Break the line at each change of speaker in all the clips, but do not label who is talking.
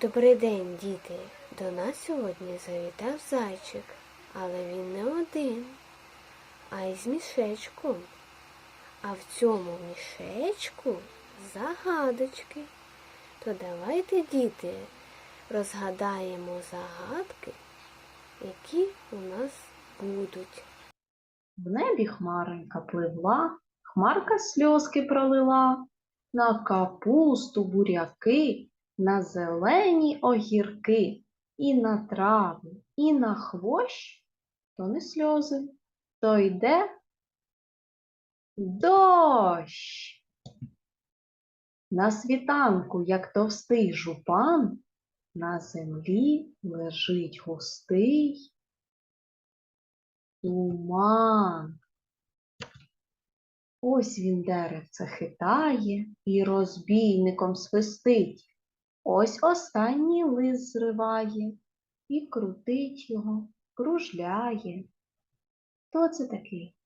Добрий день, діти. До нас сьогодні завітав зайчик, але він не один, а й з мішечком. А в цьому мішечку загадочки. То давайте, діти, розгадаємо загадки, які у нас будуть.
В небі хмаренька пливла, хмарка сльозки пролила, на капусту буряки, на зелені огірки, і на трави, і на хвощ, то не сльози, то йде дощ. На світанку, як товстий жупан, на землі лежить густий Туман. Ось він деревце хитає і розбійником свистить. Ось останній лист зриває і крутить його, кружляє. Хто це такий?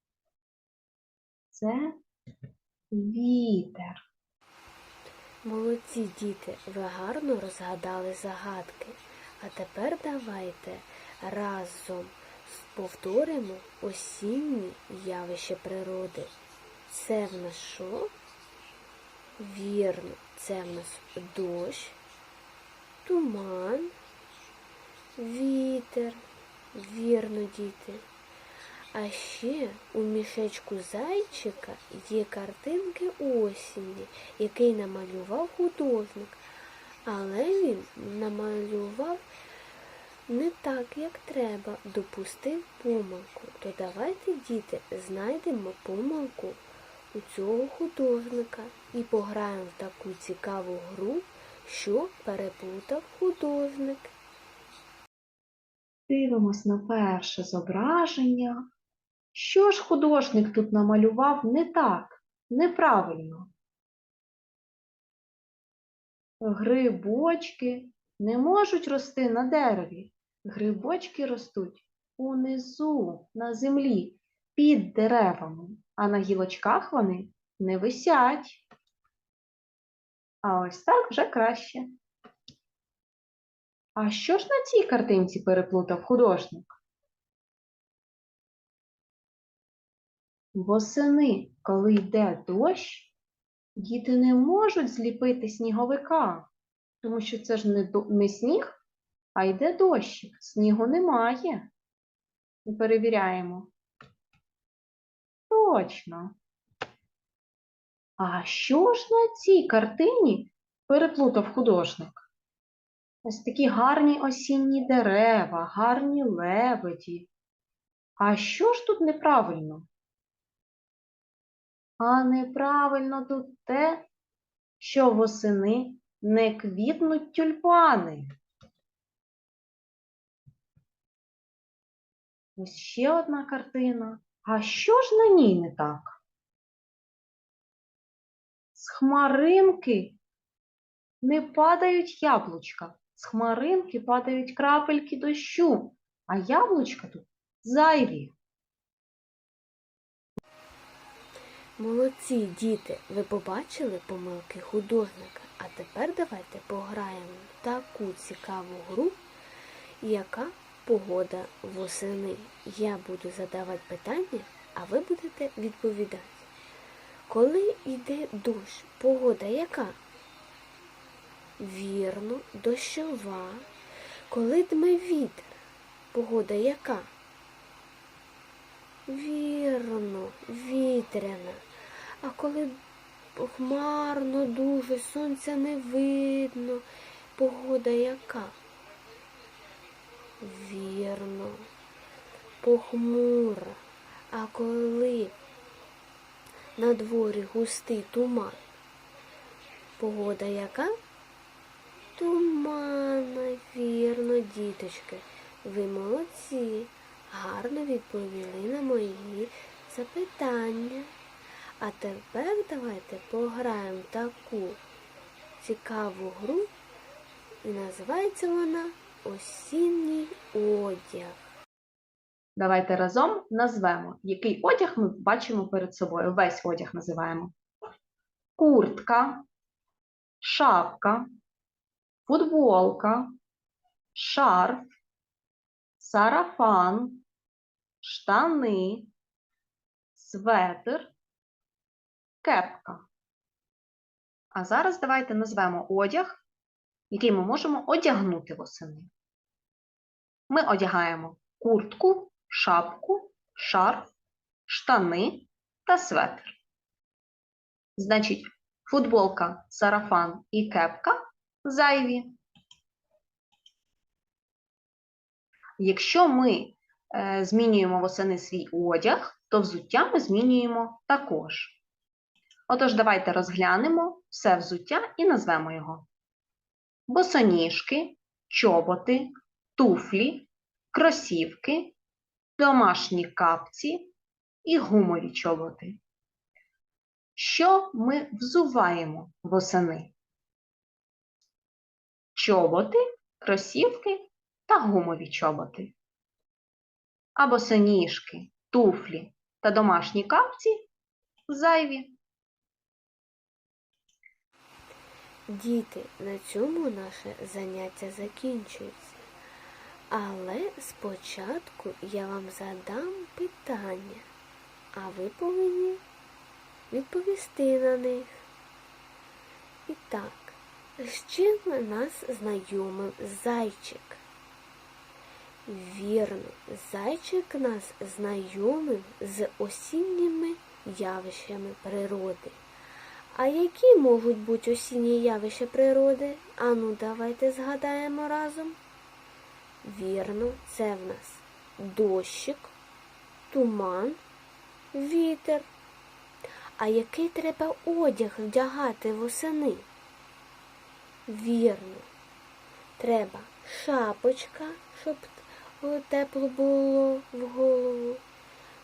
Це вітер.
Молодці діти, ви гарно розгадали загадки. А тепер давайте разом повторимо осінні явища природи. Це в нас що? Вірно, це в нас дощ, туман, вітер. Вірно, діти. А ще у мішечку зайчика є картинки осені, який намалював художник. Але він намалював не так, як треба, допустив помилку. То давайте, діти, знайдемо помилку у цього художника і пограємо в таку цікаву гру, що переплутав художник.
Дивимось на перше зображення. Що ж художник тут намалював не так, неправильно? Грибочки не можуть рости на дереві. Грибочки ростуть унизу, на землі, під деревами, а на гілочках вони не висять. А ось так вже краще. А що ж на цій картинці переплутав художник? Восени, коли йде дощ, діти не можуть зліпити сніговика, тому що це ж не, не сніг, а йде дощик. Снігу немає. Перевіряємо. Точно. А що ж на цій картині переплутав художник? Ось такі гарні осінні дерева, гарні лебеді. А що ж тут неправильно? А неправильно тут те, що восени не квітнуть тюльпани. Ось ще одна картина. А що ж на ній не так? Хмаринки не падають яблучка. З хмаринки падають крапельки дощу, а яблучка тут зайві.
Молодці діти, ви побачили помилки художника. А тепер давайте пограємо в таку цікаву гру, яка погода восени. Я буду задавати питання, а ви будете відповідати. Коли йде дощ, погода яка? Вірно, дощова. Коли дме вітер, погода яка? Вірно, вітряна. А коли хмарно дуже, сонця не видно, погода яка? Вірно, похмура. А коли на дворі густий туман, погода яка? Туманна, вірно, діточки. Ви молодці, гарно відповіли на мої запитання. А тепер давайте пограємо таку цікаву гру, і називається вона Осінній одяг.
Давайте разом назвемо, який одяг ми бачимо перед собою. Весь одяг називаємо. Куртка, шапка, футболка, шарф, сарафан, штани, светр, кепка. А зараз давайте назвемо одяг, який ми можемо одягнути восени. Ми одягаємо куртку, шапку, шарф, штани та светр. Значить, футболка, сарафан і кепка зайві. Якщо ми е, змінюємо восени свій одяг, то взуття ми змінюємо також. Отож, давайте розглянемо все взуття і назвемо його. Босоніжки, чоботи, туфлі, кросівки, домашні капці і гумові чоботи. Що ми взуваємо восени? Чоботи, кросівки та гумові чоботи. А босоніжки, туфлі та домашні капці зайві.
Діти, на цьому наше заняття закінчується. Але спочатку я вам задам питання, а ви повинні відповісти на них. І так, з чим нас знайомив зайчик? Вірно, зайчик нас знайомив з осінніми явищами природи. А які можуть бути осінні явища природи? Ану, давайте згадаємо разом. Вірно, це в нас дощик, туман, вітер. А який треба одяг вдягати восени? Вірно, треба шапочка, щоб тепло було в голову,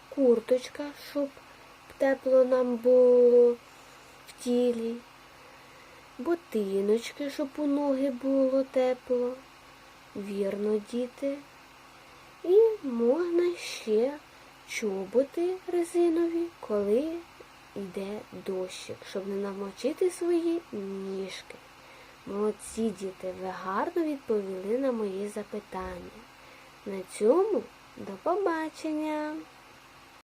курточка, щоб тепло нам було в тілі, ботиночки, щоб у ноги було тепло. Вірно, діти. І можна ще чоботи резинові, коли йде дощик, щоб не намочити свої ніжки. Молодці діти, ви гарно відповіли на мої запитання. На цьому до побачення!